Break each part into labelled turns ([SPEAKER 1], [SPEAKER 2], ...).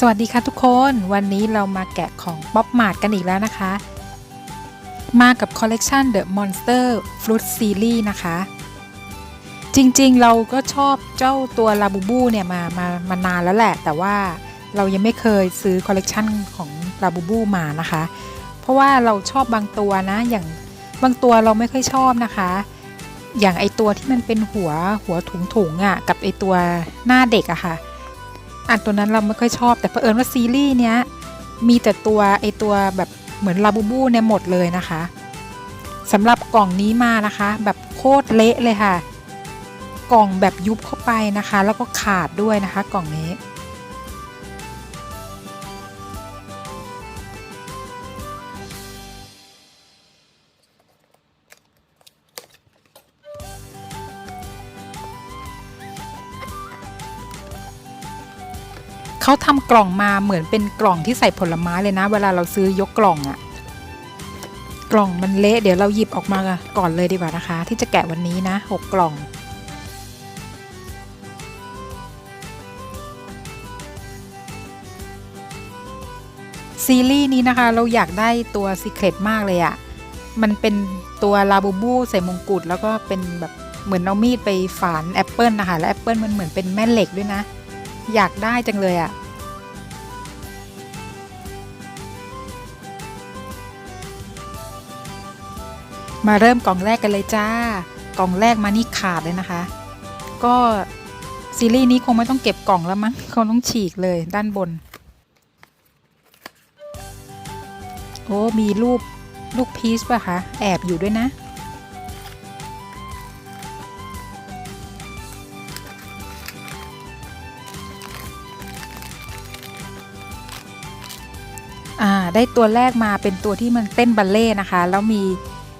[SPEAKER 1] สวัสดีค่ะทุกคนวันนี้เรามาแกะของป๊อปมาร์ทกันอีกแล้วนะคะ มากับคอลเลกชัน The Monster Fruit Series นะคะ จริงๆเราก็ชอบเจ้าตัวลาบูบูเนี่ยมามามานานแล้วแหละ แต่ว่าเรายังไม่เคยซื้อคอลเลกชันของลาบูบูมานะคะ เพราะว่าเราชอบบางตัวนะอย่างบางตัวเราไม่ค่อยชอบนะคะ อย่างไอตัวที่มันเป็นหัวหัวถุงๆอะ่ะกับไอตัวหน้าเด็กอะค่ะ อันตัวนั้นเราไม่ค่อยชอบ แต่เผอิญว่าซีรีส์เนี้ยมีแต่ตัวไอตัวแบบเหมือนลาบูบูเนี่ยหมดเลยนะคะสำหรับกล่องนี้มานะคะ แบบโคตรเละเลยค่ะ กล่องแบบยุบเข้าไปนะคะ แล้วก็ขาดด้วยนะคะ กล่องนี้ เขาทำกล่องมาเหมือนเป็นกล่องที่ใส่ผลไม้เลยนะ เวลาเราซื้อยกกล่องอะกล่องมันเละเดี๋ยวเราหยิบออกมาก่อนเลยดีกว่านะคะ ที่จะแกะวันนี้นะหกกล่อง ซีรีส์นี้นะคะ เราอยากได้ตัว Secret มากเลยอะมันเป็นตัวลาบูบูใส่มงกุฎแล้วก็เป็นแบบเหมือนเอามีดไปฝานแอปเปิลนะคะและแอปเปิลมันเหมือนเป็นแม่เหล็กด้วยนะ อยากได้จังเลยอะมาเริ่มกล่องแรกกันเลยจ้า กล่องแรกมานี่ขาดเลยนะคะ ก็ซีรีส์นี้คงไม่ต้องเก็บกล่องแล้วมั้งคงต้องฉีกเลยด้านบน โอ้ มีรูปลูกพีชป่ะคะ แอบอยู่ด้วยนะ ได้ตัวแรกมาเป็นตัวที่มันเต้นบัลเล่นะคะ แล้วมี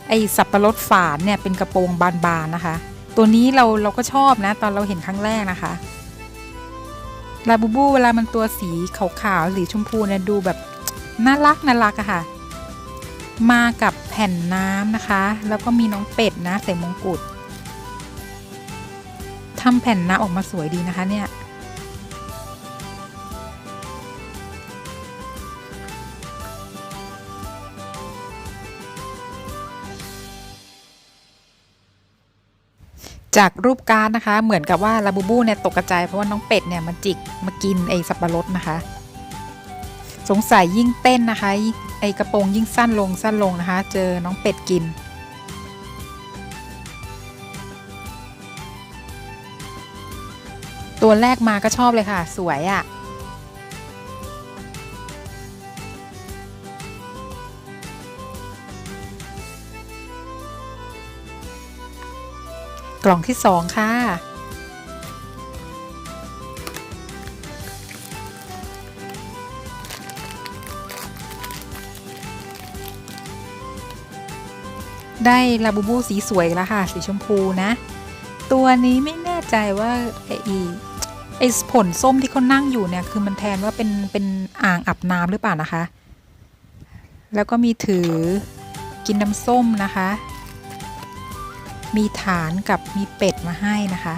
[SPEAKER 1] ไอสับปะรดฝานเนี่ยเป็นกระโปรงบานๆนะคะ ตัวนี้เราเราก็ชอบนะ ตอนเราเห็นครั้งแรกนะคะลาบูบูเวลามันตัวสีขาวๆสีชมพูเนี่ยดูแบบน่ารักน่ารักอะค่ะ มากับแผ่นน้ำนะคะ แล้วก็มีน้องเป็ดนะใส่มงกุฎทำแผ่นน้ำออกมาสวยดีนะคะเนี่ย จากรูปการ์ดนะคะ เหมือนกับว่าลาบูบูเนี่ยตกกระจายเพราะว่าน้องเป็ดเนี่ยมันจิกมากินไอสับปะรดนะคะ สงสัยยิ่งเต้นนะคะไอกระโปรงยิ่งสั้นลงสั้นลงนะคะ เจอน้องเป็ดกิน ตัวแรกมาก็ชอบเลยค่ะ สวยอะ่ะ กล่องที่สองค่ะ ได้ลาบูบูสีสวยแล้วค่ะ สีชมพูนะ ตัวนี้ไม่แน่ใจว่าไอ้ไอ้ผลส้มที่เขานั่งอยู่เนี่ย คือมันแทนว่าเป็นเป็นอ่างอาบน้ำหรือเปล่านะคะ แล้วก็มีถือกินน้ำส้มนะคะ มีฐานกับมีเป็ดมาให้นะคะ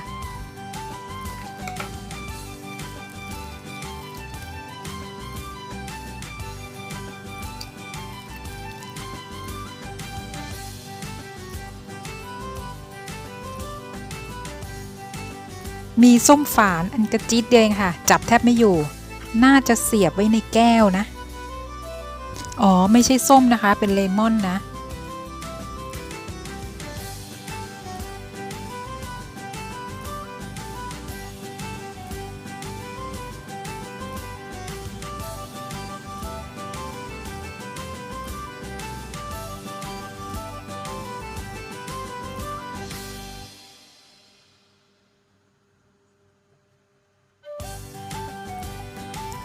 [SPEAKER 1] มีส้มฝานอันกระจิตเดียวเองค่ะ จับแทบไม่อยู่ น่าจะเสียบไว้ในแก้วนะ อ๋อ ไม่ใช่ส้มนะคะ เป็นเลมอนนะ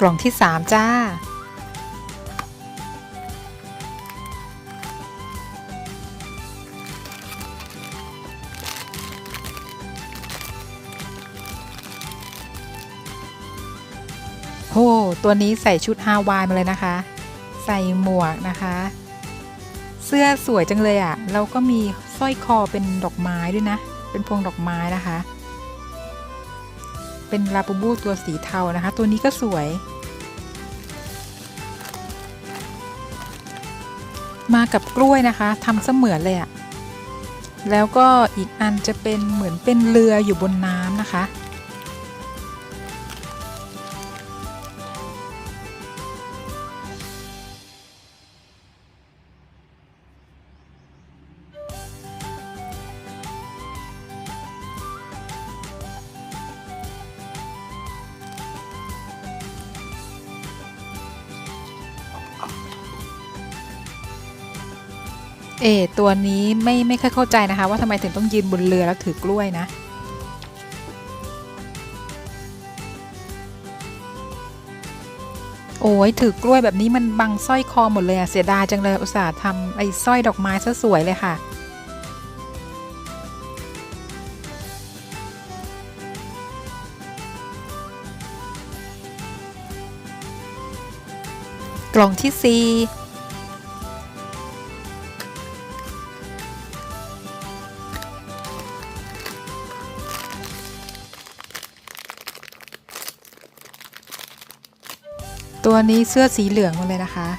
[SPEAKER 1] ล่องที่ 3 จ้าโอ้ตัวนี้ใส่ชุดฮาวายมาเลยนะคะ ใส่หมวกนะคะ เสื้อสวยจังเลยอะ่ะแล้วก็มีสร้อยคอเป็นดอกไม้ด้วยนะ เป็นพวงดอกไม้นะคะเป็นลาบูบูตัวสีเทานะคะ ตัวนี้ก็สวย มากับกล้วยนะคะทำเสมือนเลยอะแล้วก็อีกอันจะเป็นเหมือนเป็นเรืออยู่บนน้ำนะคะ เออตัวนี้ไม่ไม่ค่อยเข้าใจนะคะ ว่าทำไมถึงต้องยืนบนเรือแล้วถือกล้วยนะโอ้ยถือกล้วยแบบนี้มันบังสร้อยคอหมดเลยอะเสียดายจังเลยอุตส่าห์ทำไอ้สร้อยดอกไม้ซะสวยเลยค่ะ กล่องที่สี่ ตัวนี้เสื้อสีเหลืองมาเลยนะคะ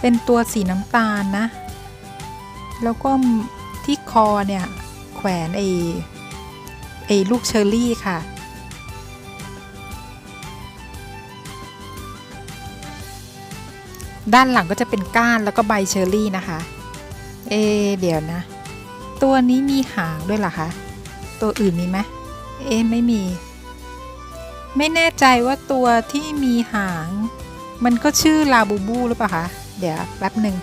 [SPEAKER 1] เป็นตัวสีน้ำตาลนะ แล้วก็ที่คอเนี่ย แขวนไอ้ไอ้ลูกเชอร์รี่ค่ะ ด้านหลังก็จะเป็นก้านแล้วก็ใบเชอร์รี่นะคะ เอ เดี๋ยวนะ ตัวนี้มีหางด้วยเหรอคะ ตัวอื่นมีไหมเอไม่มี ไม่แน่ใจว่าตัวที่มีหาง มันก็ชื่อลาบูบูหรือเปล่าคะ เดี๋ยวแป๊บหนึ่ง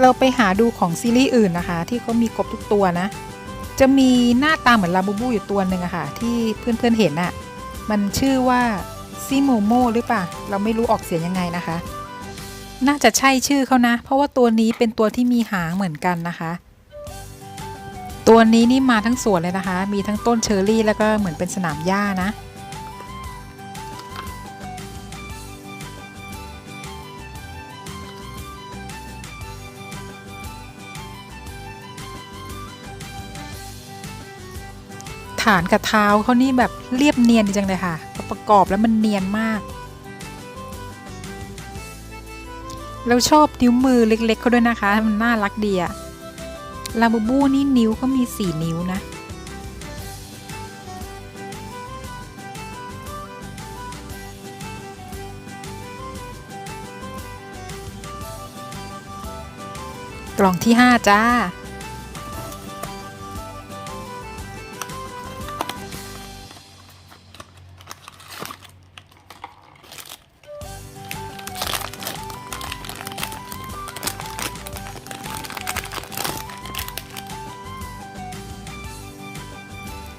[SPEAKER 1] เราไปหาดูของซีรีส์อื่นนะคะ ที่เขามีครบทุกตัวนะ จะมีหน้าตาเหมือนลาบูบูอยู่ตัวหนึ่งอะค่ะ ที่เพื่อนๆเห็นอะมันชื่อว่าซิโมโมหรือเปล่า เราไม่รู้ออกเสียงยังไงนะคะ น่าจะใช่ชื่อเขานะ เพราะว่าตัวนี้เป็นตัวที่มีหางเหมือนกันนะคะ ตัวนี้นี่มาทั้งสวนเลยนะคะ มีทั้งต้นเชอร์รี่ แล้วก็เหมือนเป็นสนามหญ้านะฐานกับเท้าเขานี่แบบเรียบเนียนจังเลยค่ะ ประกอบแล้วมันเนียนมากแล้วชอบนิ้วมือเล็กๆเขาด้วยนะคะ มันน่ารักดีอะ ลาบูบูนี่นิ้วก็มีสี่นิ้วนะ กล่องที่ 5 จ้า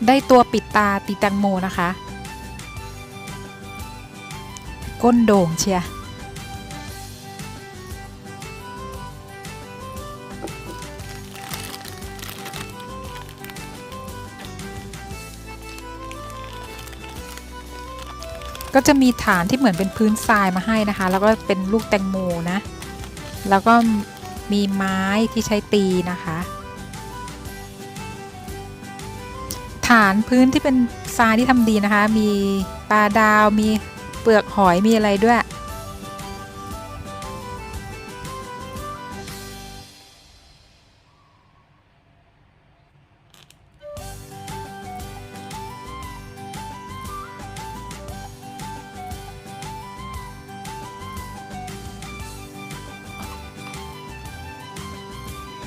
[SPEAKER 1] ได้ตัวปิดตาตีแตงโมนะคะ ก้นโด่งเชียร์ก็จะมีฐานที่เหมือนเป็นพื้นทรายมาให้นะคะ แล้วก็เป็นลูกแตงโมนะ แล้วก็มีไม้ที่ใช้ตีนะคะ ฐานพื้นที่เป็นทรายที่ทำดีนะคะ มีปลาดาวมีเปลือกหอยมีอะไรด้วย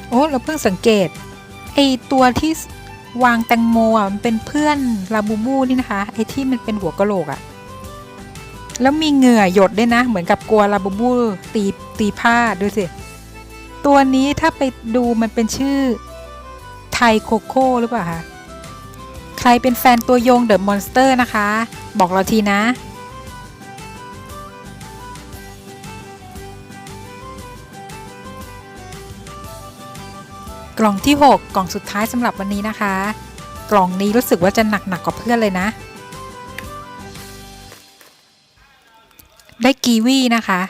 [SPEAKER 1] โอ้ เราเพิ่งสังเกตไอตัวที่ วางแตงโมอะมันเป็นเพื่อนลาบูบูนี่นะคะไอ้ที่มันเป็นหัวกะโหลกอะแล้วมีเหงื่อหยดด้วยนะ เหมือนกับกลัวลาบูบูตีตีผ้าดูสิตัวนี้ถ้าไปดูมันเป็นชื่อไทโคโค่หรือเปล่าคะใครเป็นแฟนตัวยงเดอะมอนสเตอร์นะคะ บอกเราทีนะ กล่องที่ 6 กล่องสุดท้ายสำหรับวันนี้นะคะ กล่องนี้รู้สึกว่าจะหนักหนักกว่าเพื่อนเลยนะ ได้กีวีนะคะ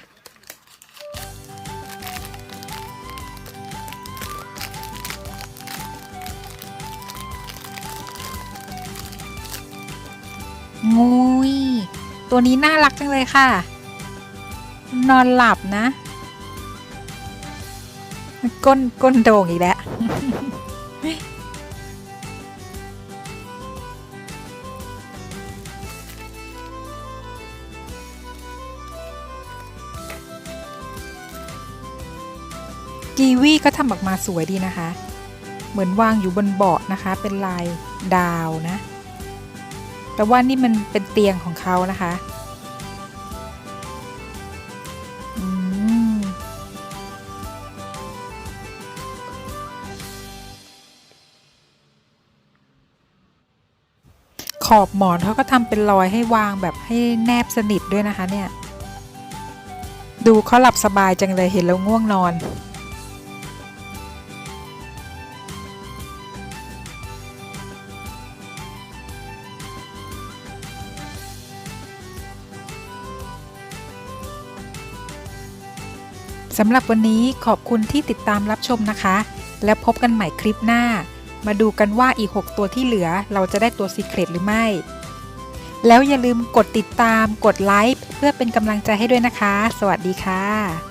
[SPEAKER 1] งูย ตัวนี้น่ารักจังเลยค่ะ นอนหลับนะก้นก้นโด่งอีกแล้ว กีวีก็ทำออกมาสวยดีนะคะ เหมือนวางอยู่บนเบาะนะคะ เป็นลายดาวนะ แต่ว่านี่มันเป็นเตียงของเขานะคะ อบหมอนเขาก็ทำเป็นรอยให้วางแบบให้แนบสนิทด้วยนะคะเนี่ย ดูเขาหลับสบายจังเลยเห็นแล้วง่วงนอน สำหรับวันนี้ขอบคุณที่ติดตามรับชมนะคะ แล้วพบกันใหม่คลิปหน้า มาดูกันว่าอีก 6 ตัวที่เหลือเราจะได้ตัวซีเครตหรือไม่ แล้วอย่าลืมกดติดตามกดไลค์เพื่อเป็นกำลังใจให้ด้วยนะคะ สวัสดีค่ะ